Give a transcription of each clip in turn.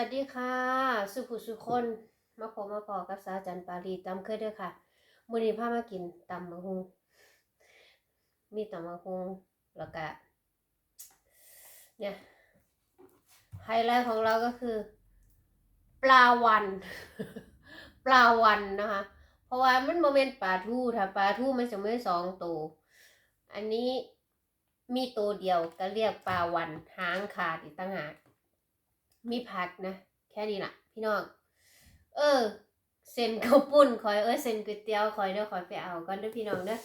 วัสดีค่ะ สุขุสุคนมาพบมาพอกับสาจันปารีตำเคยเด้อค่ะมื้อนี้พามากินตำมะฮุงมีตำมะฮุงแล้วก็เนี่ยไฮไลท์ของเราก็คือ ปลาวัน ปลาวันนะคะ เพราะว่ามันโมเมนปลาทูถ้าปลาทูมันจะไม่สองตัวอันนี้มีตัวเดียวก็เรียกปลาวันหางขาดอีกตั้งหาก มีผักนะ แค่นี้ล่ะ พี่น้อง เออ เส้นข้าวปุ้นคอยเอ้ยเส้นก๋วยเตี๋ยวคอยเด้อคอยไปเอาก่อนเด้อพี่น้องเด้อ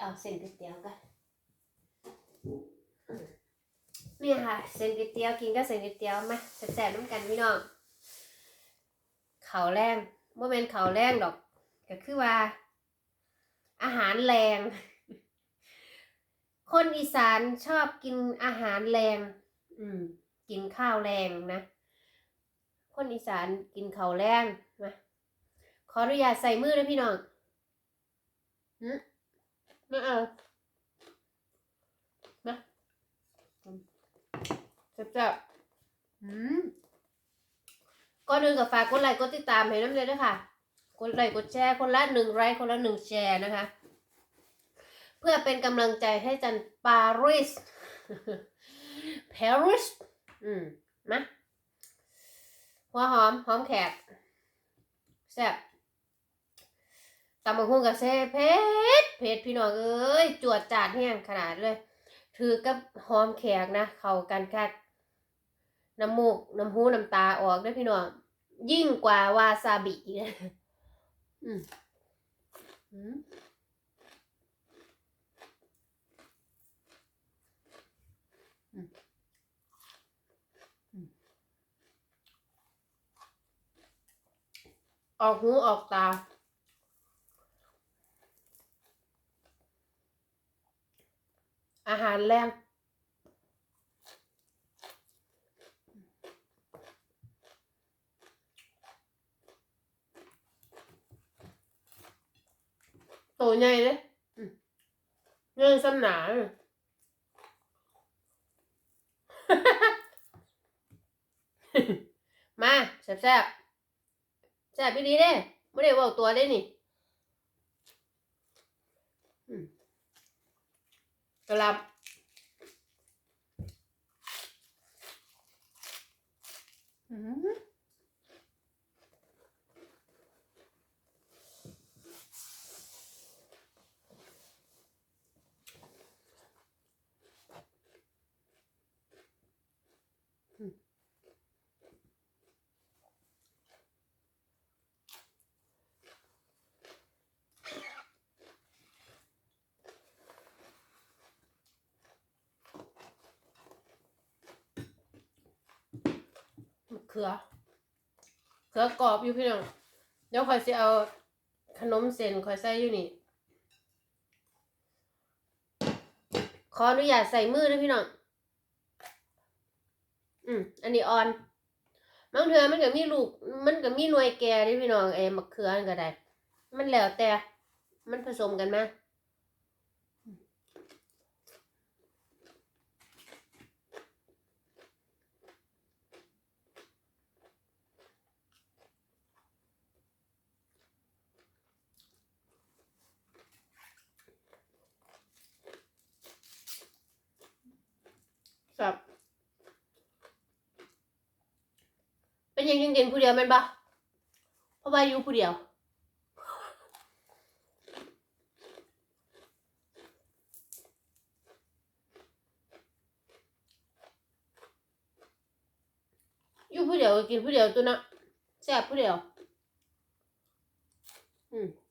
เอาเส้นก๋วยเตี๋ยวกันนี่ค่ะเส้นก๋วยเตี๋ยวกินก็เส้นก๋วยเตี๋ยวมาแซ่บๆน้ำกันพี่น้องเขาแรงโมเมนต์เขาแรงดอกก็คือว่า อาหารแรง คนอีสานชอบกินอาหารแรง อืม กินข้าวแรงนะ คนอีสานกินข้าวแรงนะขออนุญาตใส่มือนะพี่น้องหึไม่เอานะจับๆอืมก่อนอื่นกับฝากกดไลค์กดติดตามให้น้ำเลยด้วยค่ะกดไลค์กดแชร์คนละหนึ่งไลค์คนละหนึ่งแชร์นะคะ เพื่อเป็นกำลังใจให้จันปารีสปารีส อืมมาหัวหอมหอมแขกแซ่บตำบักหุ่งกับเซ่เผ็ดเผ็ดพี่น้องเอ้ยจวดจาดแห้งขนาดเลย ถือกับหอมแขกนะเข้ากันคักน้ำมูกน้ำหูน้ำตาออกด้วยพี่น้องยิ่งกว่าวาซาบิอีกนะอืมอืม ออกหูออกตา อาหารแรงตัวใหญ่เลยเงินสำหนาเลยมาแซ่บๆ แซ่บพี่ดีเด้ไม่ได้เว่าตัวได้นี่อืมกระลับอืมมะ เขือ เขือกรอบอยู่พี่น้องเดี๋ยวคอยสิเอาขนมเส้นคอยใส่อยู่นี่ ขออนุญาตใส่มือด้วยพี่น้อง อืม อันนี้ออนบางเทือมันก็มีลูก มันก็มีหน่วยแก่ด้พี่น้องเอ้มะเขือนั่นก็ได้ มันแล้วแต่ มันผสมกันไหมา ครับ เป็นยังยังกินผู้เดียวมันปะเพราะว่าอยู่ผู้เดียวอยู่ผู้เดียวก็กินผู้เดียวตัวนะแซ่บผู้เดียว อืม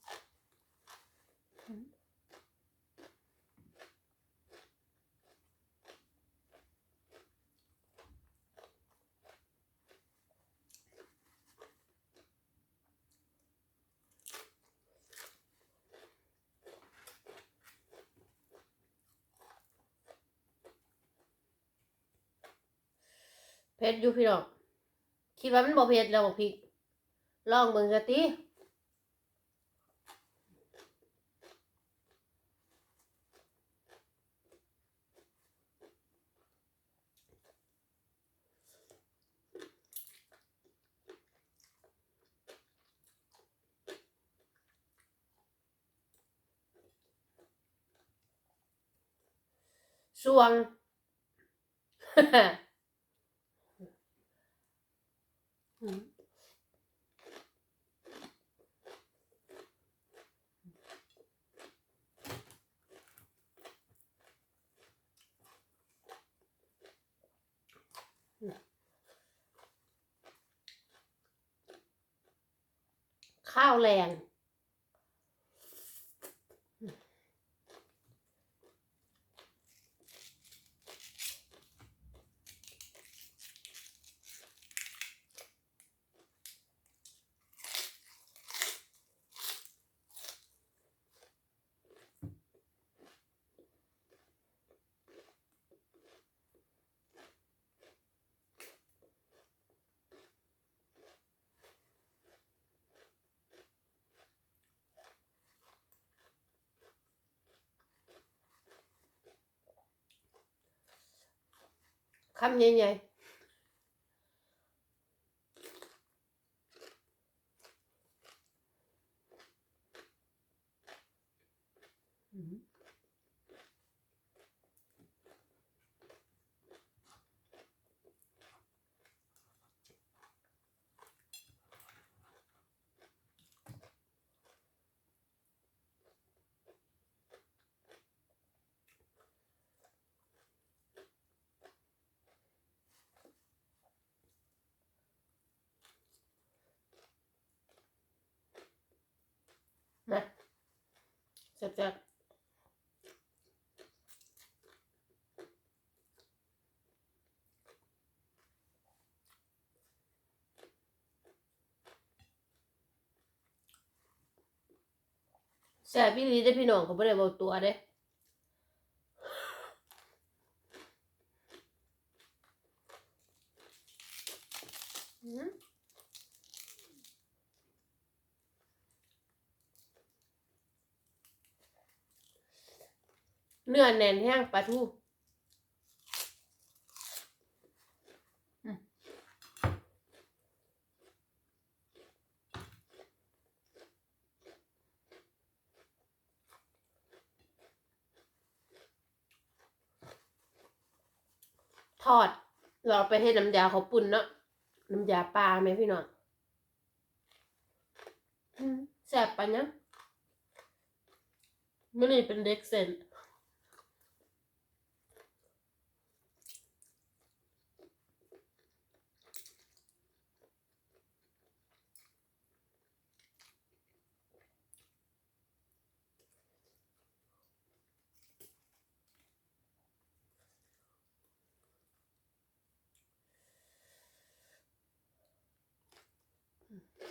เพชรอยู่พี่น้องคิดว่ามันบ่เพชรแล้วบ่พริกลองเบิ่งซะติสวง ข้าวแรง คำใหญ่ๆอืมนะ แซ่บแซ่บพี่ลีได้พี่น้องเขาไม่ได้บอกตัวเด้อืม เนื้อแน่นแห้งปลาทูอืมทอด เราเอาไปให้น้ำยาเขาวปุ่นเนาะน้ำยาปลาไหมพี่น้องอืมแซ่บปะเนี่ยไม่นี่เป็นเด็กเซน Mm.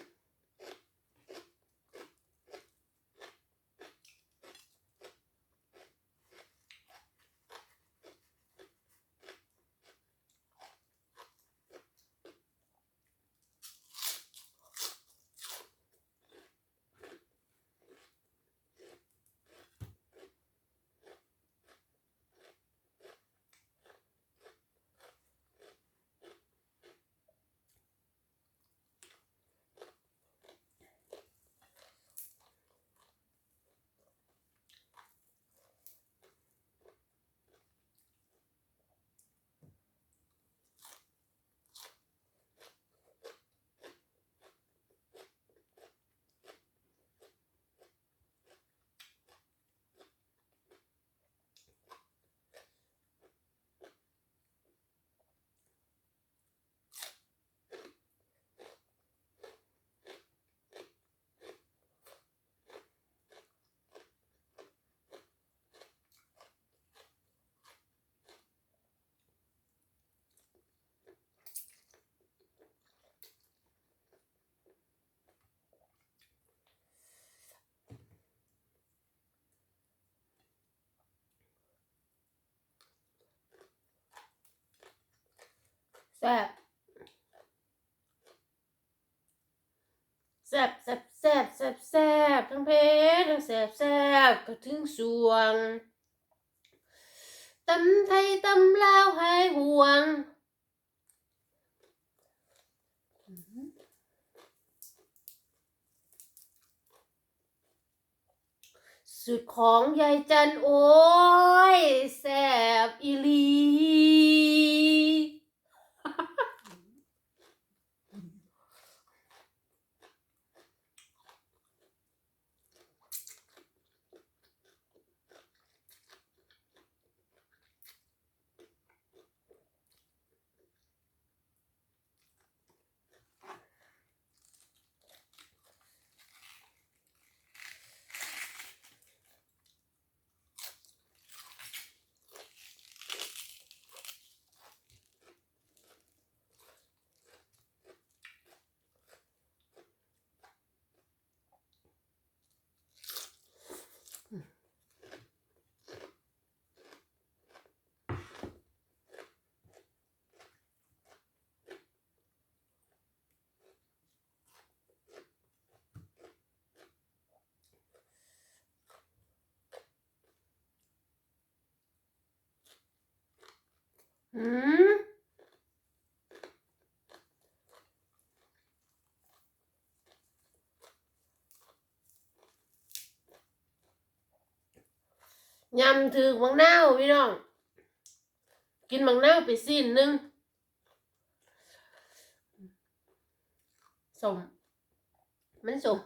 แซ่บแซ่บแซ่บแซ่บแซ่บแซ่บทั้งเพชรทั้งแซ่บแซ่บก็ถึงสวงตำไทยตำลาวหายห่วงสุดของยายจันโอ้ยแซ่บอีลี อืมยำถือมังนาวพี่น้อง กินมังนาวไปสิ้นหนึงสมมันสม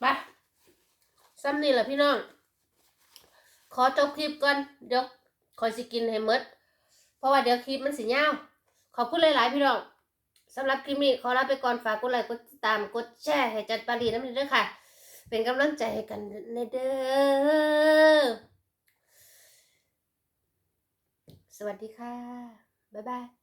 ไปซ้ำนี่แหละพี่น้อง ขอจบคลิปก่อน เดี๋ยวคอยสิกินให้หมด เพราะว่าเดี๋ยวคลิปมันสิยาวขอบคุณหลายๆพี่น้องสำหรับคลิปนี้ขอลาไปก่อนฝากกดไลค์กดติดตามกดแชร์ให้จัดปารีน้ำนึ่งด้วยค่ะ เป็นกำลังใจให้กันในเด้อสวัสดีค่ะ บ๊ายบาย